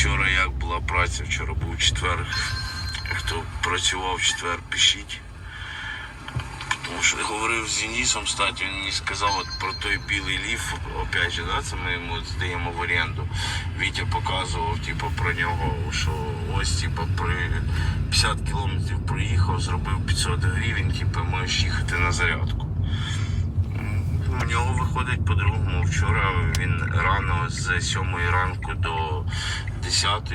Вчора як була праця, вчора був четвер. Хто працював в четвер, пишіть. Тому що говорив з Денисом, статі, він мені сказав от про той білий ліф, опять же, да, це ми йому здаємо в оренду. Вітя показував, типу, про нього, що ось типу, при 50 кілометрів проїхав, зробив 500 гривень, типу, можеш їхати на зарядку. У нього виходить по-другому. Вчора він рано з 7 ранку до 10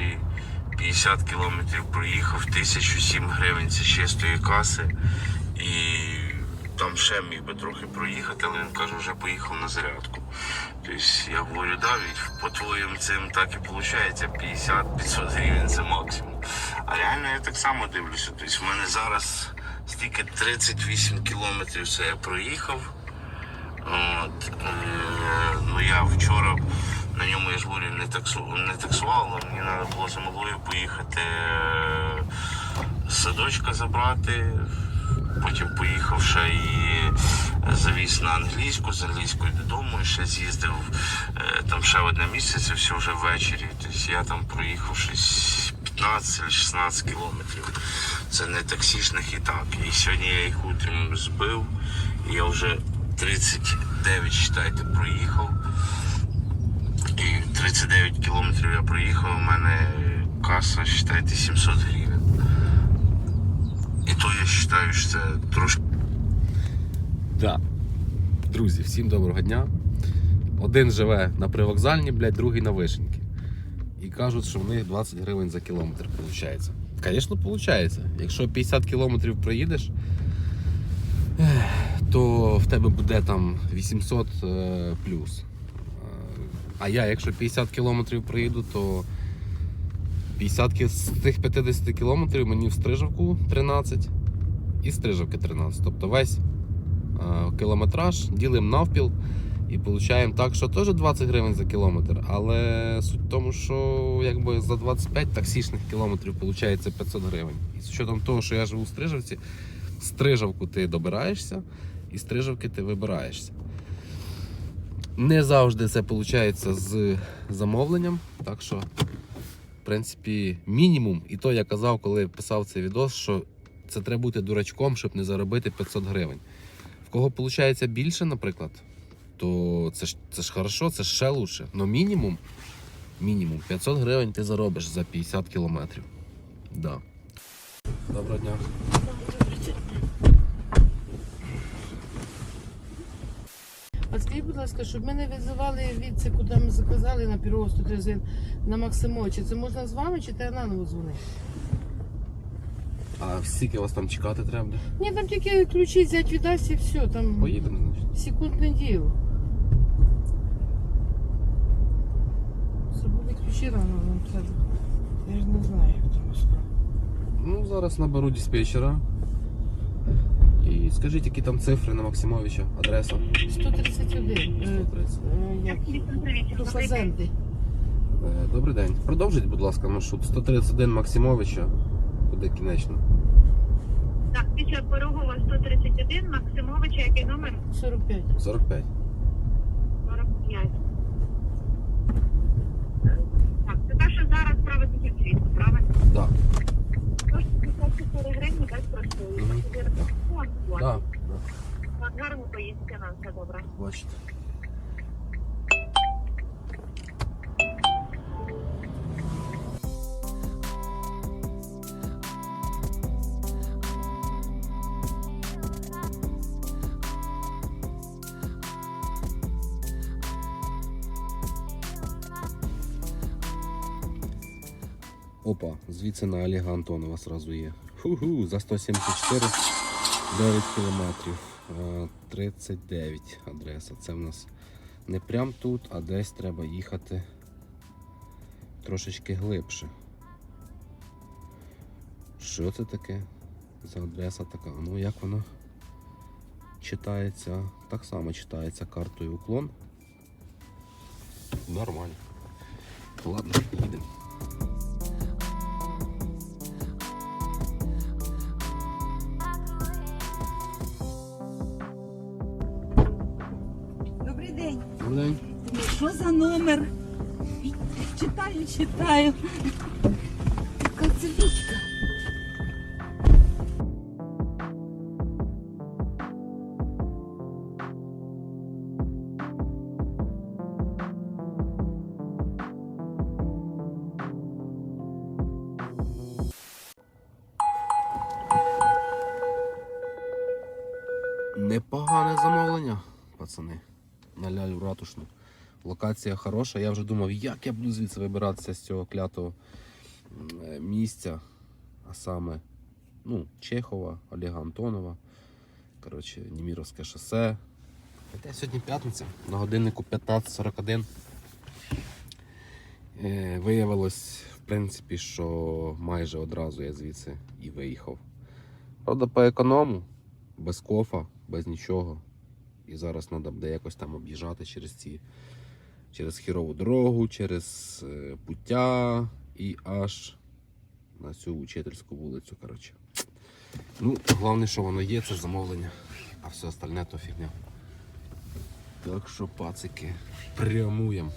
50 кілометрів проїхав, 1007 гривень це чистої каси. І там ще міг би трохи проїхати, але він каже, вже поїхав на зарядку. Тобто я говорю, да, по твоїм цим так і виходить, 50-500 гривень це максимум. А реально я так само дивлюся. Тобто в мене зараз стільки 38 кілометрів це я проїхав. От, е, ну я вчора на ньому я ж говорю, не, таксу, не таксував, але мені треба було за малою поїхати е, садочка забрати. Потім поїхав ще і завіз на англійську, з англійської додому, і ще з'їздив е, там ще одне місце, це все вже ввечері. Тобто я там проїхав щось 15-16 кілометрів. Це не таксішних і так. І сьогодні я їх утром збив, і я вже 39, считайте, проїхав. І 39 кілометрів я проїхав, у мене каса, вважайте, 700 гривень. І то я вважаю, що це трошки. Да. Друзі, всім доброго дня. Один живе на привокзальні, блядь, другий на вишеньки. І кажуть, що в них 20 гривень за кілометр виходить. Звісно, виходить. Якщо 50 кілометрів проїдеш, то в тебе буде там 800 е, плюс. А я, якщо 50 кілометрів проїду, то 50 ки- з тих 50 кілометрів мені в Стрижавку 13 і Стрижавки 13. Тобто весь е, кілометраж ділимо навпіл і получаємо так, що теж 20 гривень за кілометр. Але суть в тому, що якби за 25 таксічних кілометрів виходить 500 гривень. І з учетом того, що я живу в Стрижавці, Стрижавку ти добираєшся, і Стрижавки ти вибираєшся. Не завжди це виходить з замовленням, так що, в принципі, мінімум, і то я казав, коли писав цей відос, що це треба бути дурачком, щоб не заробити 500 гривень. В кого виходить більше, наприклад, то це ж, це ж хорошо, це ще лучше. Но мінімум, мінімум 500 гривень ти заробиш за 50 кілометрів. Да. Доброго дня. Скажіть, будь ласка, щоб мене визивали від куди ми заказали на пірогу 131 на Максимо, чи це можна з вами, чи ти наново дзвонити? А скільки вас там чекати треба? буде? Ні, там тільки ключі взяти віддасть і все, там Поїдемо, значить. секундне діло. Забули ключі рано нам треба. Я ж не знаю, як там справа. Ну, зараз наберу диспетчера. І скажіть, які там цифри на Максимовича, адреса. 131. Е, 130. е, як? До Фазенди. Е, Добрий день. Продовжіть, будь ласка, маршрут 131 Максимовича. Куди кінечно? Так, після Порогова 131, Максимовича, який номер 45. 45. 45. Фонд, Да. Да. Так, гарно поїздки нам, все добре. Бачите. Опа, звідси на Олега Антонова сразу є. Ху-ху, за 174 9 кілометрів. Е, 39 адреса. Це в нас не прям тут, а десь треба їхати трошечки глибше. Що це таке? За адреса така? Ну як воно читається? Так само читається картою уклон. Нормально. Ладно, їдемо. Читаю. Коцевичка. Непогане замовлення, пацани. На лялю ратушну. Локація хороша. Я вже думав, як я буду звідси вибиратися з цього клятого місця. А саме ну, Чехова, Олега Антонова. Коротше, Німіровське шосе. Хоча сьогодні п'ятниця, на годиннику 15.41. Е, виявилось, в принципі, що майже одразу я звідси і виїхав. Правда, по економу, без кофа, без нічого. І зараз треба буде якось там об'їжджати через ці через хірову дорогу, через е, пуття і аж на цю учительську вулицю. Коротше. Ну, головне, що воно є, це замовлення, а все остальне то фігня. Так що, пацики, прямуємо.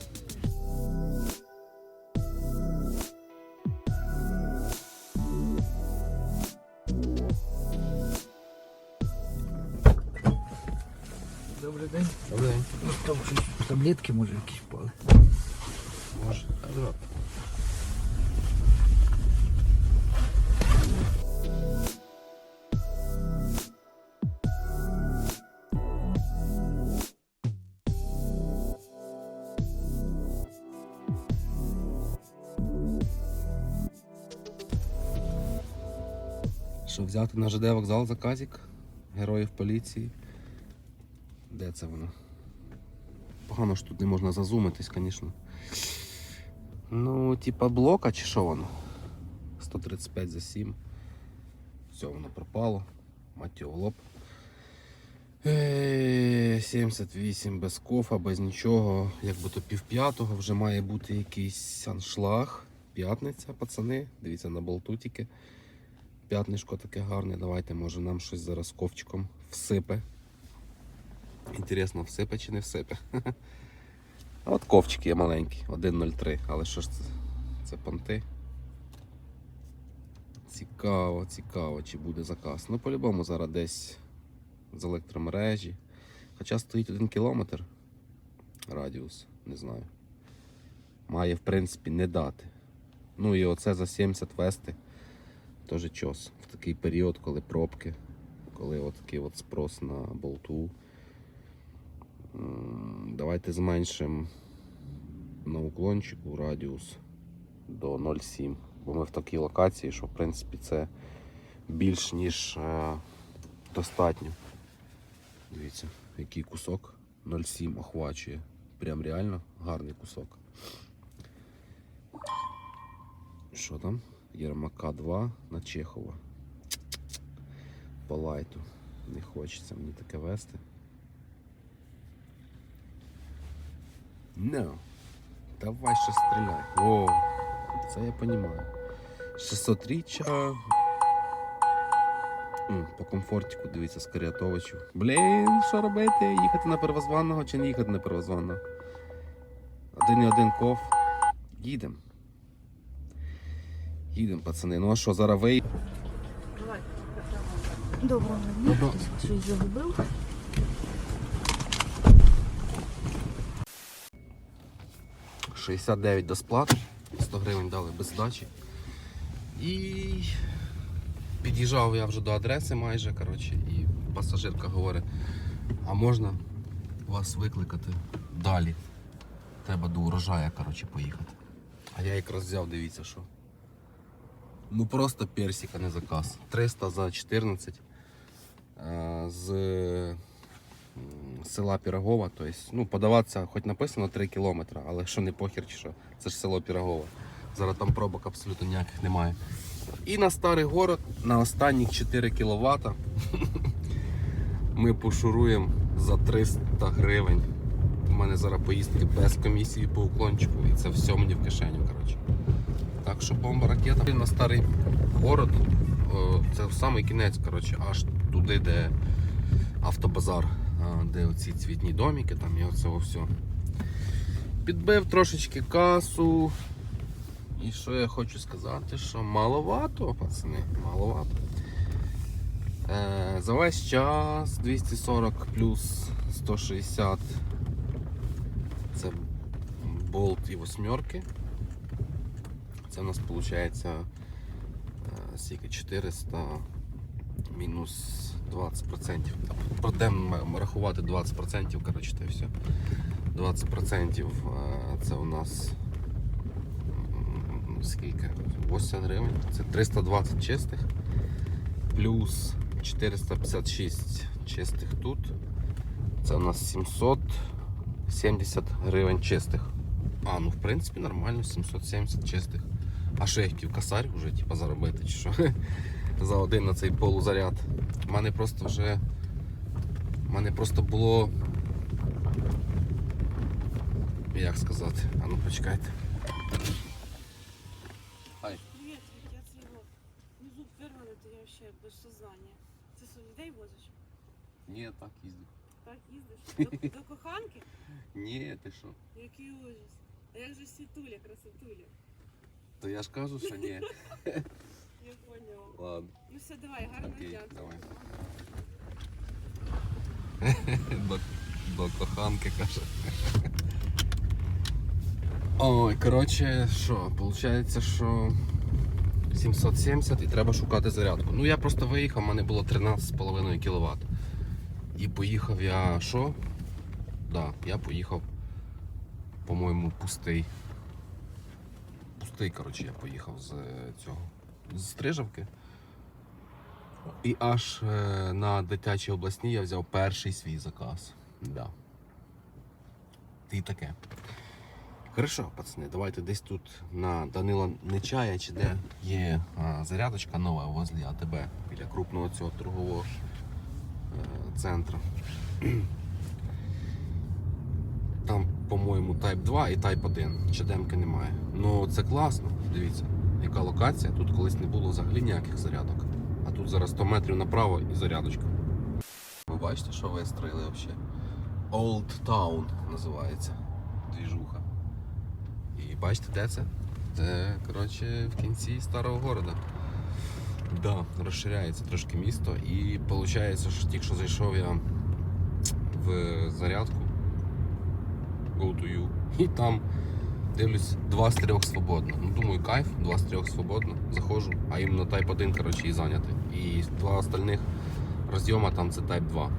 Добрий день. Добрий день. Ну, там щось таблетки може якісь впали. Може. Що взяти на ЖД вокзал заказик героїв поліції? Де це воно? Погано ж тут не можна зазумитись, звісно. Ну, типа блока чи що воно? 135 за 7. Все, воно пропало. Мать лоб. Е, 78 без кофа, без нічого. Якби то пів п'ятого вже має бути якийсь аншлаг. П'ятниця, пацани. Дивіться на болту тільки. П'ятнишко таке гарне. Давайте, може, нам щось зараз ковчиком всипе. Інтересно, всипе чи не всипе. А От ковчик є маленький, 1.03. Але що ж це? Це понти. Цікаво, цікаво, чи буде заказ. Ну, по-любому зараз десь з електромережі. Хоча стоїть один кілометр радіус, не знаю. Має, в принципі, не дати. Ну і оце за 70 вести. Теж чос. В такий період, коли пробки, коли от такий от спрос на болту. Давайте зменшимо на уклончику радіус до 0,7. Бо ми в такій локації, що в принципі це більш ніж е, достатньо. Дивіться, який кусок 0,7 охвачує. Прям реально гарний кусок. Що там? Єрмака 2 на Чехова. По лайту. Не хочеться мені таке вести. No. Давай ще стріляй. О, це я розумію. 600 річчя. По комфортику дивіться з Каріатовичу. Блін, що робити? Їхати на первозванного чи не їхати на первозванного? Один і один ков. Їдемо. Їдемо, пацани. Ну а що, зараз ви. Доброго дня. Хтось щось загубив. — 69 до сплати, 100 гривень дали без здачі. І під'їжджав я вже до адреси майже, коротше, і пасажирка говорить, а можна вас викликати далі? Треба до урожая, коротше, поїхати. А я якраз взяв, дивіться, що. Ну просто персика не заказ. 300 за 14 е, з села Пірогова. Тобто, ну, подаватися, хоч написано 3 кілометри, але що не похер чи що, це ж село Пірогово. Зараз там пробок абсолютно ніяких немає. І на старий город на останні 4 кВт ми пошуруємо за 300 гривень. У мене зараз поїздки без комісії по уклончику, і це все мені в кишеню. коротше. Так що бомба ракета на старий город. Це в самий кінець, коротше, аж туди, де автобазар, де оці цвітні домики, там і оце все. Підбив трошечки касу, І що я хочу сказати, що маловато, пацани, маловато. Е, за весь час 240 плюс 160 це болт і восьмерки. Це у нас виходить скільки 400 мінус 20%. Продемо рахувати 20%, коротше, і все. 20% е, це у нас скільки? 80 гривень. Це 320 чистих. Плюс 456 чистих тут. Це у нас 770 гривень чистих. А, ну в принципі нормально, 770 чистих. А що я хотів косарь вже типа, заробити, чи що? За один на цей полузаряд. У мене просто вже. У мене просто було. Як сказати? А ну почекайте. Привет, Вик, я це його внизу вирвали, то я вообще без сознання. Це що, людей возиш? Ні, так їздю. Так їздиш? До, до коханки? Ні, ти що? Який ужас. А як же світуля, красотуля? То я ж кажу, що ні. Я. Ладно. Ну все, давай, гарного Окей, дня. давай. До, до коханки каже. Ой, коротше, що, виходить, що 770 і треба шукати зарядку. Ну я просто виїхав, у мене було 13,5 кВт. І поїхав я що? Да, я поїхав, по-моєму, пустий. Пустий, коротше, я поїхав з е, цього. З Стрижавки. І аж е, на дитячій обласній я взяв перший свій заказ. Да. І таке. Хорошо, пацани, давайте десь тут на Данила Нечая чи де є а, зарядочка нова возле АТБ біля крупного цього торгового е, центру. Там, по-моєму, Type 2 і Type 1. Чадемки немає. Ну це класно. Дивіться, яка локація. Тут колись не було взагалі ніяких зарядок. А тут зараз 100 метрів направо і зарядочка. Ви бачите, що вистроїли взагалі? Old Town називається. Двіжуха. І бачите, де це? Це, коротше, в кінці старого города. Да, розширяється трошки місто. І виходить, що тільки що зайшов я в зарядку Go to you. І там дивлюсь, два з трьох свободно. Ну, думаю, кайф, два з трьох свободно. Заходжу, а іменно Type 1, коротше, і зайнятий. І два остальних розйома там це Type 2.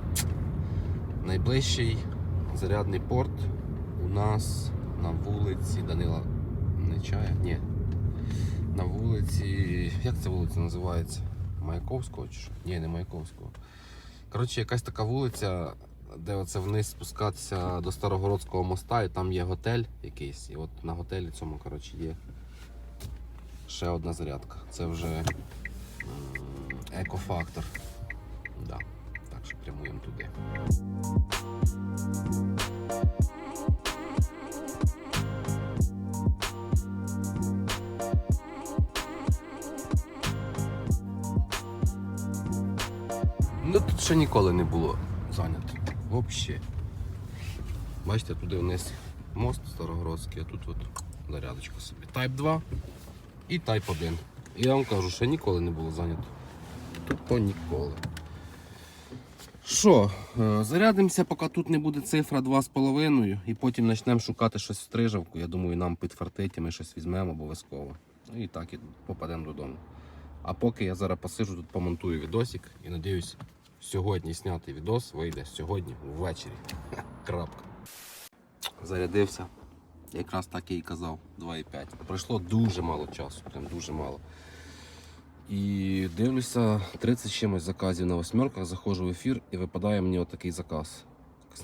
Найближчий зарядний порт у нас на вулиці Данила Нечая? Ні. На вулиці. Як ця вулиця називається? Маяковського чи що? Ні, не Маяковського. Коротше, якась така вулиця, де оце вниз спускатися до Старогородського моста, і там є готель якийсь. І от на готелі цьому коротше, є ще одна зарядка. Це вже екофактор. Да. Так що прямуємо туди. Ну тут ще ніколи не було. Взагалі. Бачите, туди вниз мост Старогородський, а тут от зарядочка собі. Type 2 і Type 1. І я вам кажу, ще ніколи не було зайнято. Тупо ніколи. Що, е, зарядимося, поки тут не буде цифра 2,5 і потім почнемо шукати щось в стрижавку. Я думаю, нам підфартить і ми щось візьмемо обов'язково. Ну і так і попадемо додому. А поки я зараз посижу тут, помонтую відосик і надіюсь, сьогодні знятий відос вийде сьогодні ввечері. Крапка. Зарядився. Якраз так я і казав, 2,5. Пройшло дуже мало часу, прям дуже мало. І дивлюся, 30 чимось заказів на восьмерках, заходжу в ефір і випадає мені отакий заказ.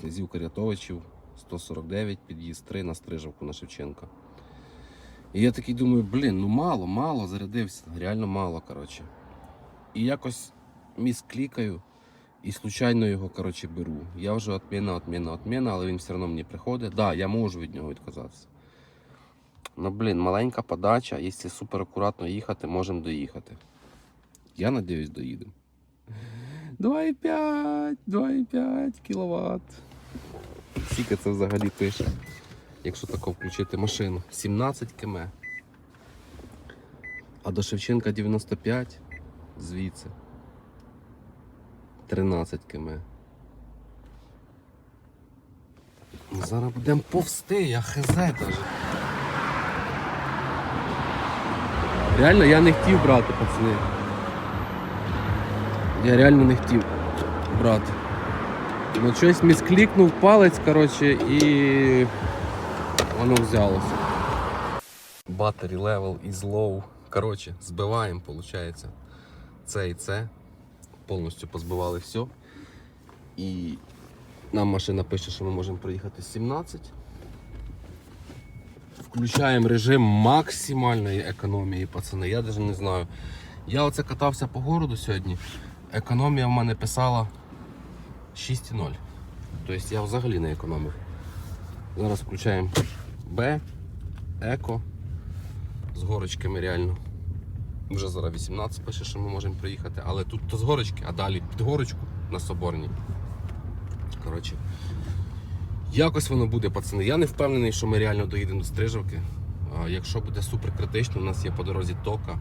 Князів Карятовичів, 149, під'їзд 3 на Стрижавку на Шевченка. І я такий думаю, блін, ну мало, мало зарядився, реально мало, коротше. І якось міс клікаю і случайно його коротше, беру. Я вже отміна, отміна, отміна, але він все одно мені приходить. Так, да, я можу від нього відказатися. Ну, блін, маленька подача, якщо супер акуратно їхати, можемо доїхати. Я надіюсь, доїдемо. 2,5, 2,5 кВт. Скільки це взагалі пише? Якщо тако включити машину. 17 км. А до Шевченка 95 звідси. 13 км. Ну, Зараз будемо повсти, я хз даже. Реально я не хотів брати, пацани. Я реально не хотів брати. Ну щось місклікнув палець, коротше, і воно взялося. Battery level is low. Коротше, збиваємо, виходить. Це і це. Повністю позбивали все. І нам машина пише, що ми можемо проїхати 17. Включаємо режим максимальної економії, пацани. Я навіть не знаю. Я оце катався по городу сьогодні. Економія в мене писала 6,0. Тобто я взагалі не економив. Зараз включаємо Б, еко. З горочками реально. Вже зараз 18 пише, що ми можемо приїхати, але тут то з горочки, а далі під горочку на Соборній. Коротше, якось воно буде, пацани. Я не впевнений, що ми реально доїдемо до Стрижівки. А якщо буде супер критично, у нас є по дорозі тока.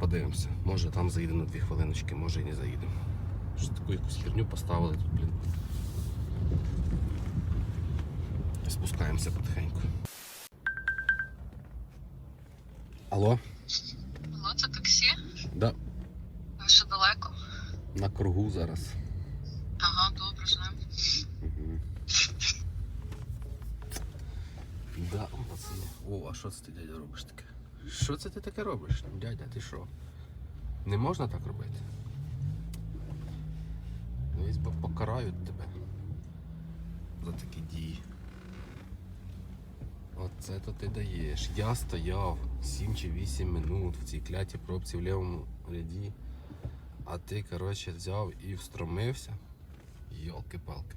Подивимося. Може там заїдемо на дві хвилиночки, може і не заїдемо. Що таку якусь херню поставили тут, блін. Спускаємося потихеньку. Алло? Алло, це таксі? Да, Ви що далеко? на кругу зараз. Ага, добре, знаємо. Угу. Да, пацани. О, а що це ти, дядя, робиш таке? Що це ти таке робиш? Дядя, ти що? Не можна так робити? Десь бо покарають тебе за такі дії. Оце то ти даєш. Я стояв 7 чи 8 минут в цій клятій пробці в лівому ряді, а ти, коротше, взяв і встромився. Йолки-палки.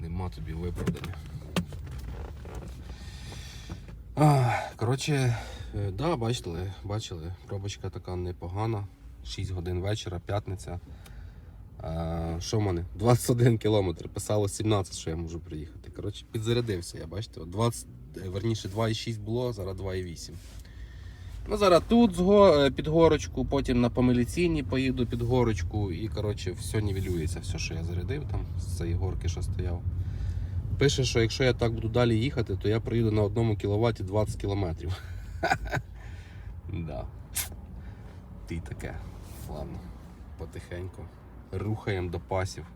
Нема тобі виправдання. А, коротше, е, да, бачили, бачили, пробочка така непогана. 6 годин вечора, п'ятниця. Що в мене? 21 кілометр. Писало 17, що я можу приїхати. Коротше, підзарядився, я бачите. 20, е, верніше 2,6 було, зараз 2,8. Ну, зараз тут е, під горочку, потім на помиліційні поїду під горочку і коротше, все нівелюється, все, що я зарядив там з цієї горки, що стояв. Пише, що якщо я так буду далі їхати, то я проїду на одному кіловаті 20 кілометрів. Да. Ти таке. Ладно, потихеньку. Рухаємо до пасів.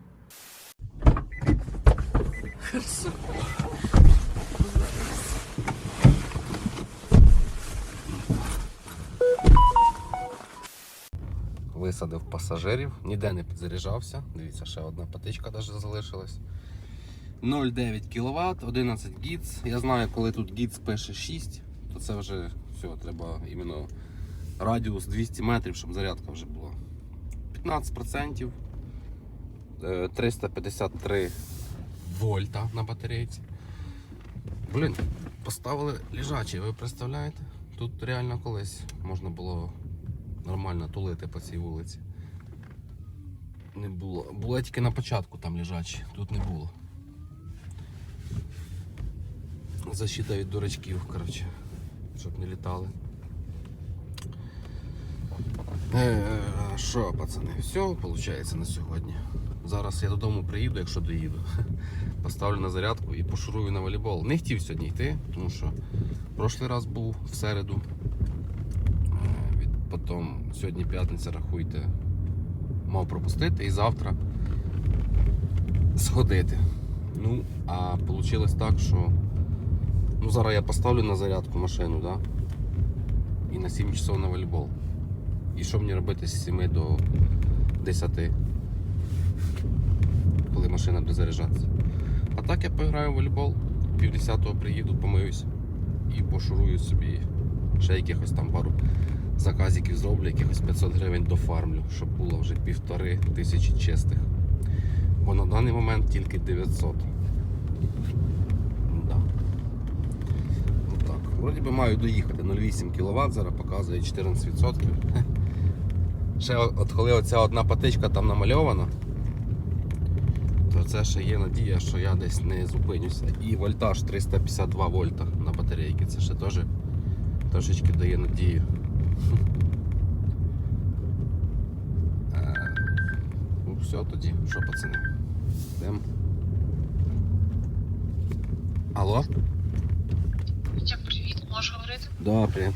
Висадив пасажирів, ніде не підзаряджався. Дивіться, ще одна патичка навіть залишилась. 0,9 кВт, 11 Гц. Я знаю, коли тут Гц пише 6, то це вже все, треба іменно радіус 200 метрів, щоб зарядка вже була. 15%, е, 353 вольта на батарейці. Блін, поставили лежачий, ви представляєте? Тут реально колись можна було нормально тулити по цій вулиці. Не було. Було тільки на початку там лежачі, тут не було. Защита від дурачків, коротше, щоб не літали. Е, Що, пацани, все виходить на сьогодні. Зараз я додому приїду, якщо доїду. Поставлю на зарядку і пошурую на волейбол. Не хотів сьогодні йти, тому що прошлий раз був в середу. Потім сьогодні п'ятниця, рахуйте, мав пропустити і завтра сходити. Ну, а вийшло так, що ну, зараз я поставлю на зарядку машину, да? і на 7 часов на волейбол. І що мені робити з 7 до 10, коли машина буде заряджатися. А так я пограю в волейбол, пів 10 приїду, помиюсь і пошурую собі ще якихось там пару заказиків зроблю, якихось 500 гривень дофармлю, щоб було вже півтори тисячі чистих. Бо на даний момент тільки 900. Да. Ну так. Вроді би маю доїхати 0,8 кВт, зараз показує 14%. Ще от коли оця одна патичка там намальована, то це ще є надія, що я десь не зупинюся. І вольтаж 352 вольта на батарейки, це ще теж трошечки дає надію. Е, Ну, все тоді, що, пацани? Йдемо. Алло? Вітя, привіт, можеш говорити? Да, привіт.